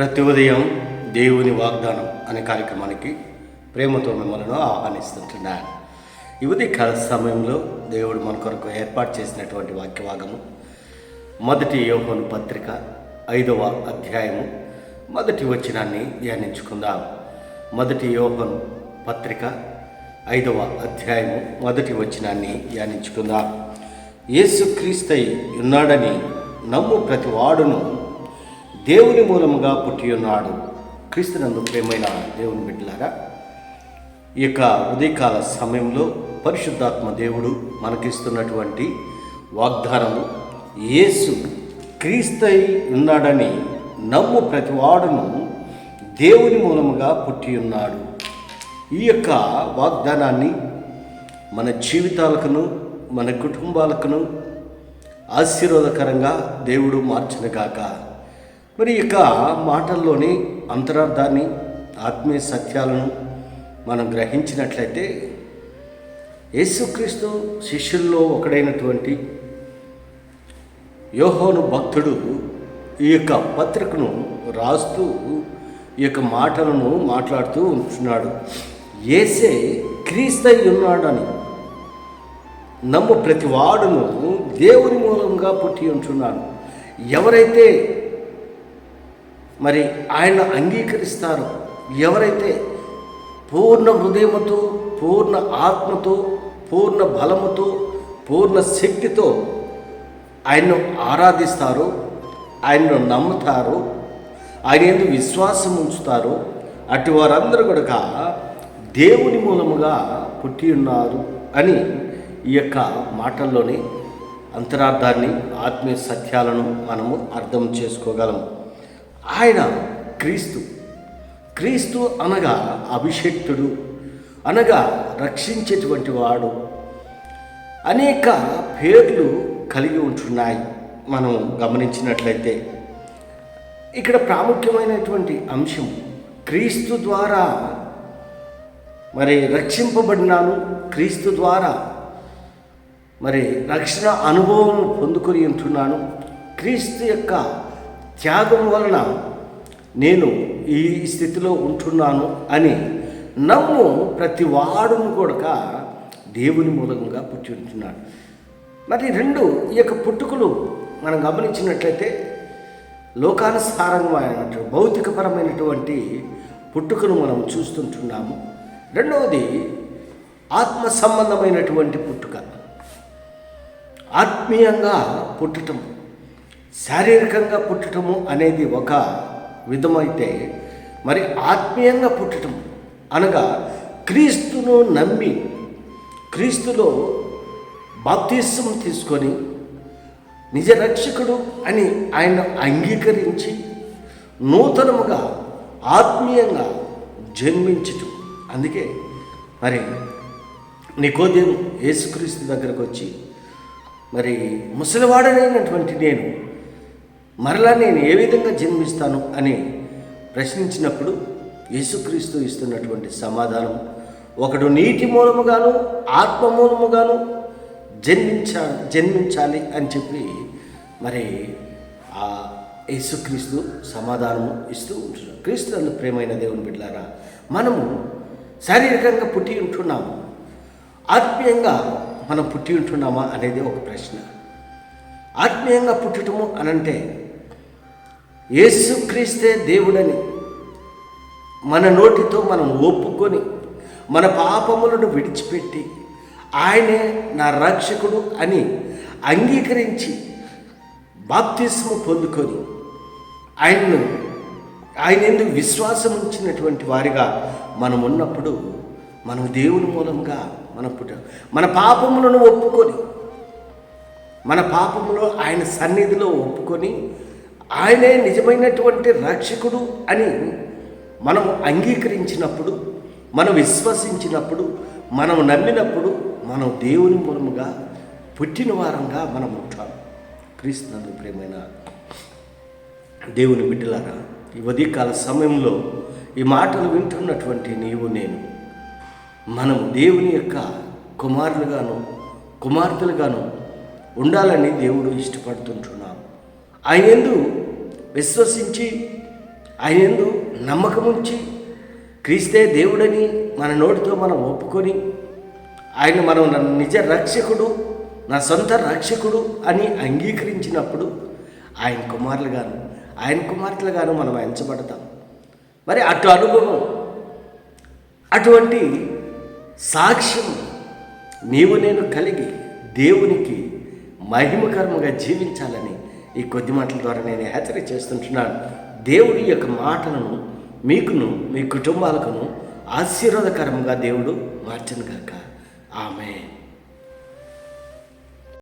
ప్రతి ఉదయం దేవుని వాగ్దానం అనే కార్యక్రమానికి ప్రేమతో మిమ్మల్ని ఆహ్వానిస్తుంటున్నాను. ఈ ఉదయకాల సమయంలో దేవుడు మన కొరకు ఏర్పాటు చేసినటువంటి వాక్యవాగము మొదటి యోహోను పత్రిక ఐదవ అధ్యాయము మొదటి వచనాన్ని ధ్యానించుకుందాం. మొదటి యోహోను పత్రిక ఐదవ అధ్యాయము మొదటి వచనాన్ని ధ్యానించుకుందాం. యేసుక్రీస్తై ఉన్నాడని నమ్ము ప్రతి వాడును దేవుని మూలముగా పుట్టి ఉన్నాడు. క్రీస్తునందు ప్రేమైన దేవుని బిడ్డలారా ఈ యొక్క ఉదయకాల సమయంలో పరిశుద్ధాత్మ దేవుడు మనకిస్తున్నటువంటి వాగ్దానము యేసు క్రీస్తై ఉన్నాడని నమ్ము ప్రతి వాడును దేవుని మూలముగా పుట్టి ఉన్నాడు. ఈ యొక్క వాగ్దానాన్ని మన జీవితాలకును మన కుటుంబాలకును ఆశీర్వాదకరంగా దేవుడు మార్చునుగాక మరి ఈ యొక్క మాటల్లోని అంతరార్థాన్ని ఆత్మీయ సత్యాలను మనం గ్రహించినట్లయితే యేసుక్రీస్తు శిష్యుల్లో ఒకడైనటువంటి యోహోను భక్తుడు ఈ యొక్క పత్రికను రాస్తూ ఈ యొక్క మాటలను మాట్లాడుతూ ఉంటున్నాడు. ఏసే క్రీస్తై ఉన్నాడని నమ్ము ప్రతి వాడును దేవుని మూలంగా పుట్టి ఉంటున్నాను. ఎవరైతే మరి ఆయన అంగీకరిస్తారో. ఎవరైతే పూర్ణ హృదయముతో పూర్ణ ఆత్మతో పూర్ణ బలముతో పూర్ణ శక్తితో ఆయన్ను ఆరాధిస్తారు ఆయన్ను నమ్ముతారు ఆయన ఎందుకు విశ్వాసం ఉంచుతారో అటు వారందరూ కూడా దేవుని మూలముగా పుట్టి ఉన్నారు అని ఈ యొక్క మాటల్లోని అంతరార్థాన్ని ఆత్మీయ సత్యాలను మనము అర్థం చేసుకోగలము. ఆయన క్రీస్తు. క్రీస్తు అనగా అభిషక్తుడు అనగా రక్షించేటువంటి వాడు. అనేక పేర్లు కలిగి ఉంటున్నాయి మనం గమనించినట్లయితే. ఇక్కడ ప్రాముఖ్యమైనటువంటి అంశం క్రీస్తు ద్వారా మరి రక్షింపబడినాను క్రీస్తు ద్వారా మరి రక్షణ అనుభవం పొందుకొని ఉంటున్నాను క్రీస్తు యొక్క త్యాగం వలన నేను ఈ స్థితిలో ఉంటున్నాను అని నమ్ము ప్రతి వాడును కూడా దేవుని మూలంగా పుట్టి ఉంటున్నాడు. మరి రెండు ఈ యొక్క పుట్టుకలు మనం గమనించినట్లయితే లోకానుసారంగా భౌతికపరమైనటువంటి పుట్టుకను మనం చూస్తుంటున్నాము. రెండవది ఆత్మ సంబంధమైనటువంటి పుట్టుక. ఆత్మీయంగా పుట్టటం శారీరకంగా పుట్టటము అనేది ఒక విధమైతే మరి ఆత్మీయంగా పుట్టటం అనగా క్రీస్తును నమ్మి క్రీస్తులో బాప్తీసం తీసుకొని నిజ రక్షకుడు అని ఆయన అంగీకరించి నూతనముగా ఆత్మీయంగా జన్మించటం అందుకే మరి నికోదేం యేసుక్రీస్తు దగ్గరకు వచ్చి మరి ముసలివాడనైనటువంటి నేను మరలా నేను ఏ విధంగా జన్మిస్తాను అని ప్రశ్నించినప్పుడు యేసుక్రీస్తు ఇస్తున్నటువంటి సమాధానం ఒకడు నీటి మూలముగాను ఆత్మ మూలముగాను జన్మించా జన్మించాలి అని చెప్పి మరి ఆ యేసుక్రీస్తు సమాధానము ఇస్తూ ఉంటున్నాడు క్రీస్తు అందు ప్రేమైన దేవుని బిడ్డారా మనము శారీరకంగా పుట్టి ఉంటున్నాము? ఆత్మీయంగా మనం పుట్టి ఉంటున్నామా అనేది ఒక ప్రశ్న. ఆత్మీయంగా పుట్టటము అనంటే యేసుక్రీస్తే దేవుడని మన నోటితో మనం ఒప్పుకొని మన పాపములను విడిచిపెట్టి ఆయనే నా రక్షకుడు అని అంగీకరించి బాప్తిస్ము పొందుకొని ఆయన్ను ఆయన ఎందుకు విశ్వాసం ఉంచినటువంటి వారిగా మనం ఉన్నప్పుడు మనం దేవుని మూలంగా మన పుట్ట మన పాపములను ఒప్పుకొని మన పాపములో ఆయన సన్నిధిలో ఒప్పుకొని ఆయనే నిజమైనటువంటి రక్షకుడు అని మనం అంగీకరించినప్పుడు మనం విశ్వసించినప్పుడు మనం నమ్మినప్పుడు మనం దేవుని మూలముగా పుట్టిన వారంగా మనం ఉంటాం. క్రీస్తునందు ప్రేమైన దేవుని బిడ్డలారా ఈ ఉదయకాల సమయంలో ఈ మాటలు వింటున్నటువంటి నీవు నేను మనం దేవుని యొక్క కుమారులుగాను కుమార్తెలుగాను ఉండాలని దేవుడు ఇష్టపడుతుంటున్నాం. ఆయన విశ్వసించి ఆయన ఎందు నమ్మకం ఉంచి క్రీస్తే దేవుడని మన నోటితో మనం ఒప్పుకొని ఆయన మనం నా నిజ రక్షకుడు నా సొంత రక్షకుడు అని అంగీకరించినప్పుడు ఆయన కుమారులుగాను ఆయన కుమార్తెలుగాను మనం ఎంచబడతాం. మరి అటు అనుభవం అటువంటి సాక్ష్యం నీవు నేను కలిగి దేవునికి మహిమకరముగా జీవించాలని ఈ కొద్ది మాటల ద్వారా నేను హెచ్చరిక చేస్తుంటున్నాను. దేవుడి యొక్క మాటలను మీకును మీ కుటుంబాలకును ఆశీర్వాదకరంగా దేవుడు మార్చను కాక ఆమె